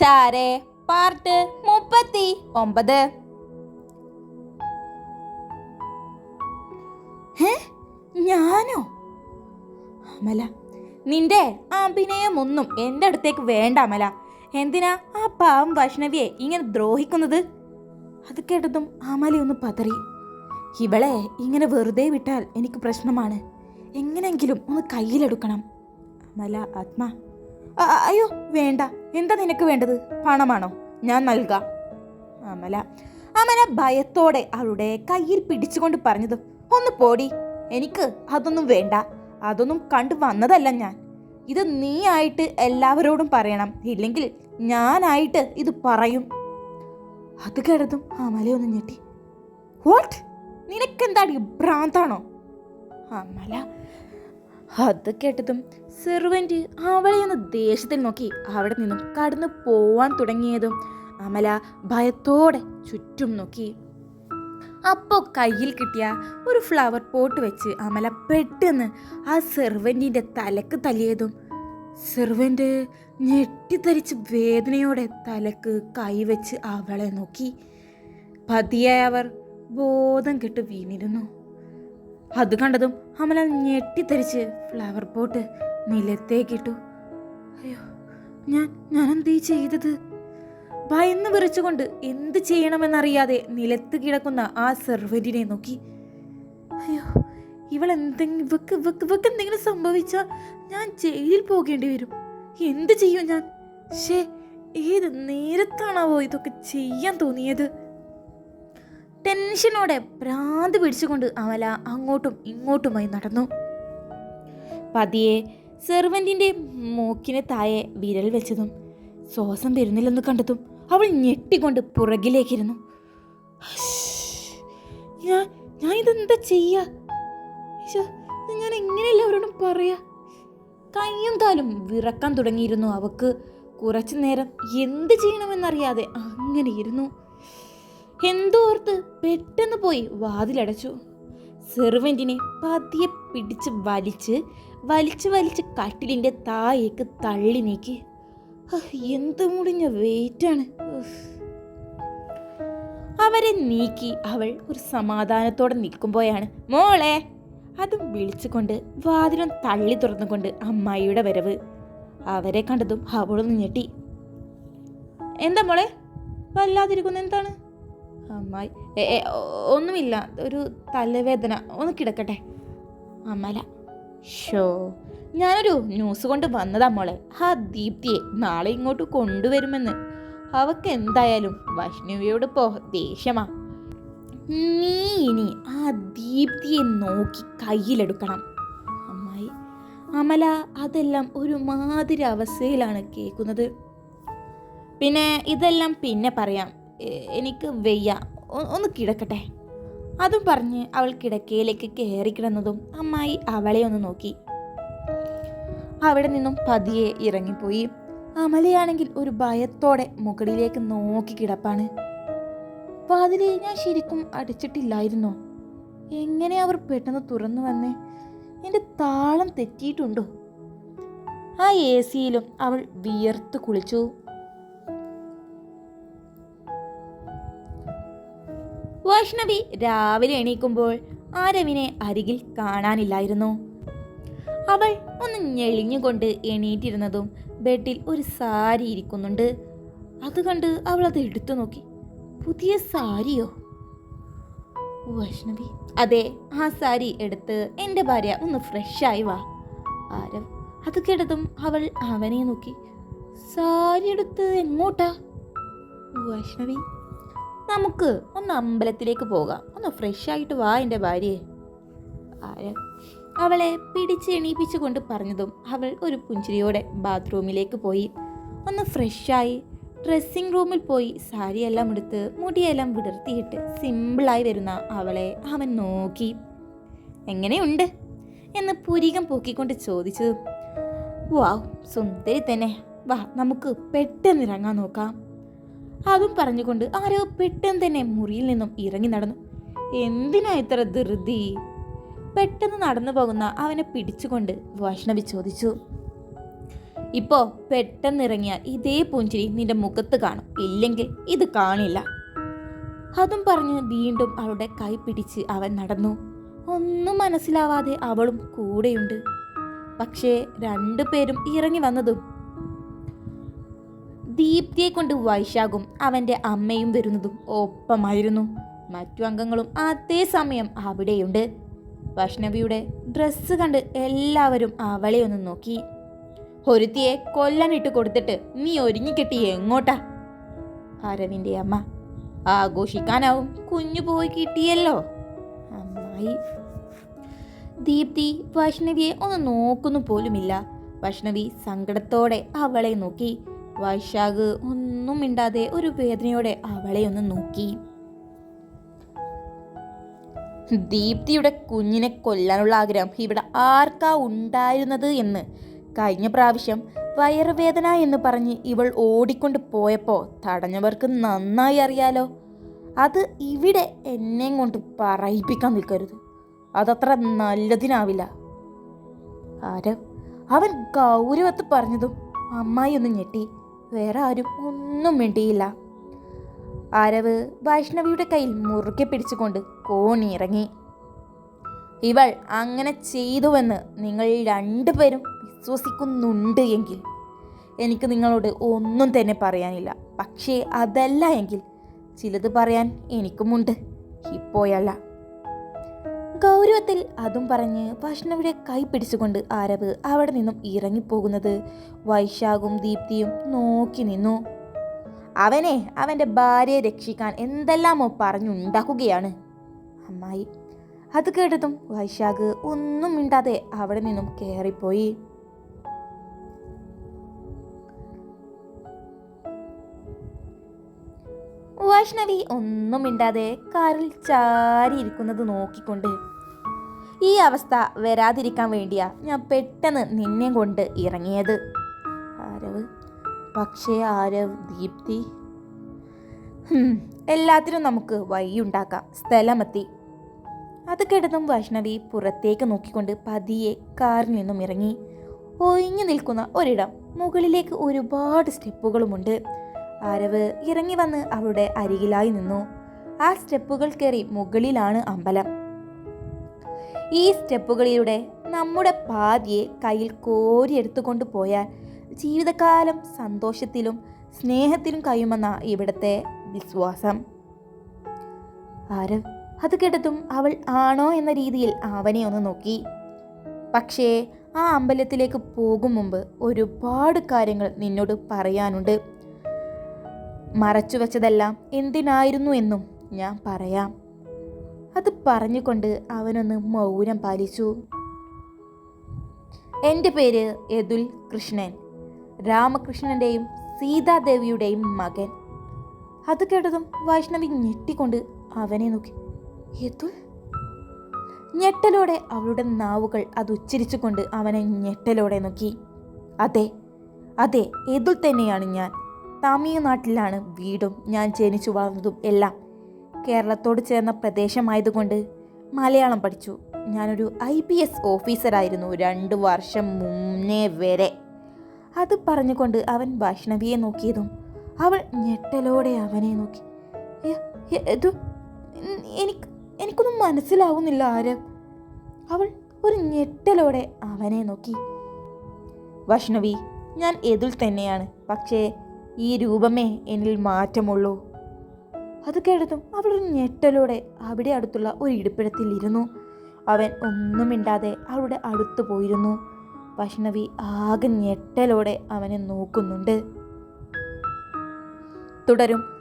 ചാരേ പാർട്ട് മുപ്പത്തി ഒമ്പത്. ഞാനോ? അമല നിന്റെ അഭിനയമൊന്നും എന്റെ അടുത്തേക്ക് വേണ്ട അമല. എന്തിനാ ആ പാവം വൈഷ്ണവിയെ ഇങ്ങനെ ദ്രോഹിക്കുന്നത്? അത് കേട്ടതും അമലയൊന്ന് പതറി. ഇവളെ ഇങ്ങനെ വെറുതെ വിട്ടാൽ എനിക്ക് പ്രശ്നമാണ്. എങ്ങനെയെങ്കിലും ഒന്ന് കയ്യിലെടുക്കണം. അമല ആത്മ. അയ്യോ വേണ്ട. എന്താ നിനക്ക് വേണ്ടത്? പണമാണോ? ഞാൻ നൽകാം. അമല അമല ഭയത്തോടെ അവളുടെ കയ്യിൽ പിടിച്ചുകൊണ്ട് പറഞ്ഞത് ഒന്ന് പോടി. എനിക്ക് അതൊന്നും വേണ്ട. അതൊന്നും കണ്ടു വന്നതല്ല ഞാൻ. ഇത് നീ ആയിട്ട് എല്ലാവരോടും പറയണം. ഇല്ലെങ്കിൽ ഞാനായിട്ട് ഇത് പറയും. അത് കേട്ടതും അമല ഒന്ന് ഞെട്ടി. വാട്ട് നിനക്കെന്താടി ഭ്രാന്താണോ? അമല അത് കേട്ടതും സെർവന്റ് അവളെ ഒന്ന് ദേഷ്യത്തിൽ നോക്കി അവിടെ നിന്നും കടന്നു പോവാൻ തുടങ്ങിയതും അമല ഭയത്തോടെ ചുറ്റും നോക്കി. അപ്പോൾ കയ്യിൽ കിട്ടിയ ഒരു ഫ്ലവർ പോട്ട് വെച്ച് അമല പെട്ടെന്ന് ആ സെർവന്റിന്റെ തലക്ക് തല്ലിയതും സെർവന്റ് ഞെട്ടിത്തരിച്ച് വേദനയോടെ തലക്ക് കൈവച്ച് അവളെ നോക്കി. പതിയെ അവർ ബോധം കെട്ട് വീണിരുന്നു. അത് കണ്ടതും അമല ഞെട്ടിത്തരിച്ച് ഫ്ലവർ പോട്ട് നിലത്തേക്കിട്ടു അയ്യോ ഞാൻ ഞാൻ എന്തീ ചെയ്തത്? ഭയന്ന് വിറച്ചുകൊണ്ട് എന്ത് ചെയ്യണമെന്നറിയാതെ നിലത്ത് കിടക്കുന്ന ആ സെർവന്റിനെ നോക്കി. അയ്യോ ഇവൾ എന്തെങ്കിലും ഇവക്ക് ഇവക്ക് എന്തെങ്കിലും സംഭവിച്ചാൽ ഞാൻ ജയിലിൽ പോകേണ്ടി വരും. എന്ത് ചെയ്യും ഞാൻ? ഷേ ഏത് നേരത്താണാവോ ഇതൊക്കെ ചെയ്യാൻ തോന്നിയത്? ടെൻഷനോടെ ഭ്രാന്ത് പിടിച്ചുകൊണ്ട് അമല അങ്ങോട്ടും ഇങ്ങോട്ടുമായി നടന്നു. പതിയെ സെർവന്റിന്റെ മൂക്കിന് താഴെ വിരൽ വെച്ചതും ശ്വാസം വരുന്നില്ലെന്ന് കണ്ടതും അവൾ ഞെട്ടിക്കൊണ്ട് പുറകിലേക്കിരുന്നു. ഞാൻ ഞാൻ ഇതെന്താ ചെയ്യാ? ഞാൻ എങ്ങനെയല്ല അവരോടും പറയാ? കയ്യും കാലും വിറക്കാൻ തുടങ്ങിയിരുന്നു അവക്ക്. കുറച്ചു നേരം എന്ത് ചെയ്യണമെന്നറിയാതെ അങ്ങനെ ഇരുന്നു. എന്തോർത്ത് പെട്ടെന്ന് പോയി വാതിലടച്ചു. സെർവന്റിനെ പതിയെ പിടിച്ച് വലിച്ച് വലിച്ച് വലിച്ച് കട്ടിലിന്റെ താഴേക്ക് തള്ളി നീക്കി. എന്ത് മുടിഞ്ഞ വെയിറ്റാണ്. അവരെ നീക്കി അവൾ ഒരു സമാധാനത്തോടെ നിൽക്കുമ്പോഴാണ്. മോളെ! അതും വിളിച്ചുകൊണ്ട് വാതിലും തള്ളി തുറന്നുകൊണ്ട് അമ്മായിയുടെ വരവ്. അവരെ കണ്ടതും അവളൊന്ന് ഞെട്ടി. എന്താ മോളെ? വല്ലാതിരിക്കുന്ന എന്താണ് അമ്മായി. ഒന്നുമില്ല. ഒരു തലവേദന. ഒന്ന് കിടക്കട്ടെ. അമല ഷോ ഞാനൊരു ന്യൂസ് കൊണ്ട് വന്നതാ മോളെ. ആ ദീപ്തിയെ നാളെ ഇങ്ങോട്ട് കൊണ്ടുവരുമെന്ന്. അവക്ക് എന്തായാലും വൈഷ്ണവിയോട് പോ ദേഷ്യമാ. നീ ഇനി ആ ദീപ്തിയെ നോക്കി കയ്യിലെടുക്കണം. അമ്മായി. അമല അതെല്ലാം ഒരു മാതിരി അവസ്ഥയിലാണ് കേൾക്കുന്നത്. പിന്നെ ഇതെല്ലാം പിന്നെ പറയാം. എനിക്ക് വെയ്യ. ഒന്ന് കിടക്കട്ടെ. അതും പറഞ്ഞ് അവൾ കിടക്കയിലേക്ക് കയറി കിടന്നതും അമ്മായി അവളെ ഒന്ന് നോക്കി. അവിടെ നിന്നും പതിയെ ഇറങ്ങിപ്പോയി. അമലയാണെങ്കിൽ ഒരു ഭയത്തോടെ മുകളിലേക്ക് നോക്കി കിടപ്പാണ്. വാതിലെ ഞാൻ ശരിക്കും അടിച്ചിട്ടില്ലായിരുന്നോ? എങ്ങനെ അവർ പെട്ടെന്ന് തുറന്നു വന്നേ? എന്റെ താളം തെറ്റിയിട്ടുണ്ടോ? ആ എ സിയിലും അവൾ വിയർത്ത് കുളിച്ചു. വൈഷ്ണവി രാവിലെ എണീക്കുമ്പോൾ ആരവിനെ അരികിൽ കാണാനില്ലായിരുന്നു. അവൾ ഒന്ന് ഞെളിഞ്ഞുകൊണ്ട് എണീറ്റിരുന്നതും ബെഡിൽ ഒരു സാരി ഇരിക്കുന്നുണ്ട്. അത് കണ്ട് അവൾ അത് എടുത്തു നോക്കി. പുതിയ സാരിയോ? വൈഷ്ണവി അതെ ആ സാരി എടുത്ത് എന്റെ ഭാര്യ ഒന്ന് ഫ്രഷായി വാ. ആരവ് അത് കേട്ടതും അവൾ അവനെ നോക്കി. സാരി എടുത്ത് എങ്ങോട്ടാ? വൈഷ്ണവി നമുക്ക് ഒന്ന് അമ്പലത്തിലേക്ക് പോകാം. ഒന്ന് ഫ്രഷ് ആയിട്ട് വാ എന്റെ ഭാര്യയെ ആര്? അവളെ പിടിച്ച് എണീപ്പിച്ചു കൊണ്ട് പറഞ്ഞതും അവൾ ഒരു പുഞ്ചിരിയോടെ ബാത്റൂമിലേക്ക് പോയി. ഒന്ന് ഫ്രഷായി ഡ്രസ്സിംഗ് റൂമിൽ പോയി സാരിയെല്ലാം എടുത്ത് മുടിയെല്ലാം വിടർത്തിയിട്ട് സിമ്പിളായി വരുന്ന അവളെ അവൻ നോക്കി. എങ്ങനെയുണ്ട്? എന്ന് പുരികം പൊക്കിക്കൊണ്ട് ചോദിച്ചു വാവ് സുന്ദരി തന്നെ. വാ നമുക്ക് പെട്ടെന്ന് ഇറങ്ങാൻ നോക്കാം. അതും പറഞ്ഞുകൊണ്ട് ആരോ പെട്ടെന്ന് തന്നെ മുറിയിൽ നിന്നും ഇറങ്ങി നടന്നു. എന്തിനാ ഇത്ര ധൃതി? പെട്ടെന്ന് നടന്നു പോകുന്ന അവനെ പിടിച്ചുകൊണ്ട് വൈഷ്ണവി ചോദിച്ചു. ഇപ്പോ പെട്ടെന്നിറങ്ങിയാൽ ഇതേ പുഞ്ചിരി നിന്റെ മുഖത്ത് കാണും. ഇല്ലെങ്കിൽ ഇത് കാണില്ല. അതും പറഞ്ഞ് വീണ്ടും അവളുടെ കൈ പിടിച്ച് അവൻ നടന്നു. ഒന്നും മനസ്സിലാവാതെ അവളും കൂടെയുണ്ട്. പക്ഷേ രണ്ടു പേരും ഇറങ്ങി വന്നതും ദീപ്തിയെ കൊണ്ട് വൈശാഖും അവന്റെ അമ്മയും വരുന്നതും ഒപ്പമായിരുന്നു. മറ്റു അംഗങ്ങളും അതേ സമയം അവിടെയുണ്ട്. വൈഷ്ണവിയുടെ ഡ്രസ്സ് കണ്ട് എല്ലാവരും അവളെ ഒന്ന് നോക്കി. ഒരുത്തിയെ കൊല്ലാനിട്ട് കൊടുത്തിട്ട് നീ ഒരുങ്ങിക്കെട്ടി എങ്ങോട്ടാ? അരവിന്റെ അമ്മ ആഘോഷിക്കാനാവും. കുഞ്ഞു പോയി കിട്ടിയല്ലോ. അമ്മായി. ദീപ്തി വൈഷ്ണവിയെ ഒന്ന് നോക്കുന്നു പോലുമില്ല. വൈഷ്ണവി സങ്കടത്തോടെ അവളെ നോക്കി. വൈശാഖ് ഒന്നും മിണ്ടാതെ ഒരു വേദനയോടെ അവളെ ഒന്ന് നോക്കി. ദീപ്തിയുടെ കുഞ്ഞിനെ കൊല്ലാനുള്ള ആഗ്രഹം ഇവിടെ ആർക്കാ ഉണ്ടായിരുന്നത് എന്ന്. കഴിഞ്ഞ പ്രാവശ്യം വയറുവേദന എന്ന് പറഞ്ഞ് ഇവൾ ഓടിക്കൊണ്ട് പോയപ്പോൾ തടഞ്ഞവർക്ക് നന്നായി അറിയാലോ. അത് ഇവിടെ എന്നെയും കൊണ്ട് പറയിപ്പിക്കാൻ നിൽക്കരുത്. അതത്ര നല്ലതിനാവില്ല. ആരവ് അവൻ ഗൗരവത്ത് പറഞ്ഞതും അമ്മായി ഒന്ന് ഞെട്ടി. വേറെ ആരും ഒന്നും മിണ്ടിയില്ല. ആരവ് വൈഷ്ണവിയുടെ കയ്യിൽ മുറുകെ പിടിച്ചുകൊണ്ട് കോണിയിറങ്ങി ഇവൾ അങ്ങനെ ചെയ്തുവെന്ന് നിങ്ങൾ രണ്ടുപേരും വിശ്വസിക്കുന്നുണ്ട് എങ്കിൽ എനിക്ക് നിങ്ങളോട് ഒന്നും തന്നെ പറയാനില്ല. പക്ഷേ അതല്ല എങ്കിൽ ചിലത് പറയാൻ എനിക്കുമുണ്ട്. ഇപ്പോയല്ല ഗൗരവത്തിൽ അതും പറഞ്ഞ് ഭക്ഷണവിടെ കൈ പിടിച്ചുകൊണ്ട് ആരവ് അവിടെ നിന്നും ഇറങ്ങിപ്പോകുന്നത്. വൈശാഖും ദീപ്തിയും നോക്കി നിന്നു. അവനെ അവന്റെ ഭാര്യയെ രക്ഷിക്കാൻ എന്തെല്ലാമോ പറഞ്ഞുണ്ടാക്കുകയാണ്. അമ്മായി അത് കേട്ടതും വൈശാഖ് ഒന്നും മിണ്ടാതെ അവിടെ നിന്നും കയറിപ്പോയി വൈഷ്ണവി ഒന്നും മിണ്ടാതെ കാറിൽ ചാരിയിരിക്കുന്നത് നോക്കിക്കൊണ്ട് ഈ അവസ്ഥ വരാതിരിക്കാൻ വേണ്ടിയാ ഞാൻ പെട്ടെന്ന് നിന്നെ കൊണ്ട് ഇറങ്ങിയത്. ആരവ്? പക്ഷേ ആരവ് ദീപ്തി? എല്ലാത്തിനും നമുക്ക് വഴിയുണ്ടാക്കാം. സ്ഥലമെത്തി. അത് കിടന്നും വൈഷ്ണവി പുറത്തേക്ക് നോക്കിക്കൊണ്ട് പതിയെ കാറിൽ നിന്നും ഇറങ്ങി. ഒഴിഞ്ഞു നിൽക്കുന്ന ഒരിടം. മുകളിലേക്ക് ഒരുപാട് സ്റ്റെപ്പുകളുമുണ്ട്. ആരവ് ഇറങ്ങി വന്ന് അവളുടെ അരികിലായി നിന്നു. ആ സ്റ്റെപ്പുകൾ കയറി മുകളിലാണ് അമ്പലം. ഈ സ്റ്റെപ്പുകളിലൂടെ നമ്മുടെ പാതിയെ കയ്യിൽ കോരിയെടുത്തുകൊണ്ട് പോയാൽ ജീവിതകാലം സന്തോഷത്തിലും സ്നേഹത്തിലും കഴിയുമെന്ന ഇവിടുത്തെ വിശ്വാസം. ആരവ് അത് കേട്ടതും അവൾ ആണോ എന്ന രീതിയിൽ അവനെ ഒന്ന് നോക്കി. പക്ഷേ ആ അമ്പലത്തിലേക്ക് പോകും മുമ്പ് ഒരുപാട് കാര്യങ്ങൾ നിന്നോട് പറയാനുണ്ട്. മറച്ചു വെച്ചതെല്ലാം എന്തിനായിരുന്നു എന്നും ഞാൻ പറയാം. അത് പറഞ്ഞുകൊണ്ട് അവനൊന്ന് മൗനം പാലിച്ചു. എന്റെ പേര് യദുൽ കൃഷ്ണൻ. രാമകൃഷ്ണന്റെയും സീതാദേവിയുടെയും മകൻ. അത് കേട്ടതും വൈഷ്ണവി ഞെട്ടിക്കൊണ്ട് അവനെ നോക്കി. യദുൽ? ഞെട്ടലോടെ അവളുടെ നാവുകൾ അത് ഉച്ചരിച്ചുകൊണ്ട് അവനെ ഞെട്ടലോടെ നോക്കി. അതെ അതെ യദുൽ തന്നെയാണ് ഞാൻ. തമിഴ്നാട്ടിലാണ് വീടും ഞാൻ ജനിച്ചു വളർന്നതും എല്ലാം. കേരളത്തോട് ചേർന്ന പ്രദേശമായതുകൊണ്ട് മലയാളം പഠിച്ചു. ഞാനൊരു ഐ പി എസ് ഓഫീസറായിരുന്നു രണ്ട് വർഷം മുന്നേ വരെ. അത് പറഞ്ഞുകൊണ്ട് അവൻ വൈഷ്ണവിയെ നോക്കിയതും അവൾ ഞെട്ടലോടെ അവനെ നോക്കി. "എ- എ- എനിക്ക് എനിക്കൊന്നും മനസ്സിലാവുന്നില്ല ആര്? അവൾ ഒരു ഞെട്ടലോടെ അവനെ നോക്കി. വൈഷ്ണവി ഞാൻ എതിൽ തന്നെയാണ്. പക്ഷേ ഈ രൂപമേ എന്നിൽ മാറ്റമുള്ളൂ. അത് കേട്ടതും അവൾ ഒരു ഞെട്ടലോടെ അവിടെ അടുത്തുള്ള ഒരു ഇടുപ്പിടത്തിലിരുന്നു അവൻ ഒന്നും മിണ്ടാതെ അവളുടെ അടുത്ത് പോയിരുന്നു. വൈഷ്ണവി ആകെ ഞെട്ടലോടെ അവനെ നോക്കുന്നുണ്ട്. തുടരും.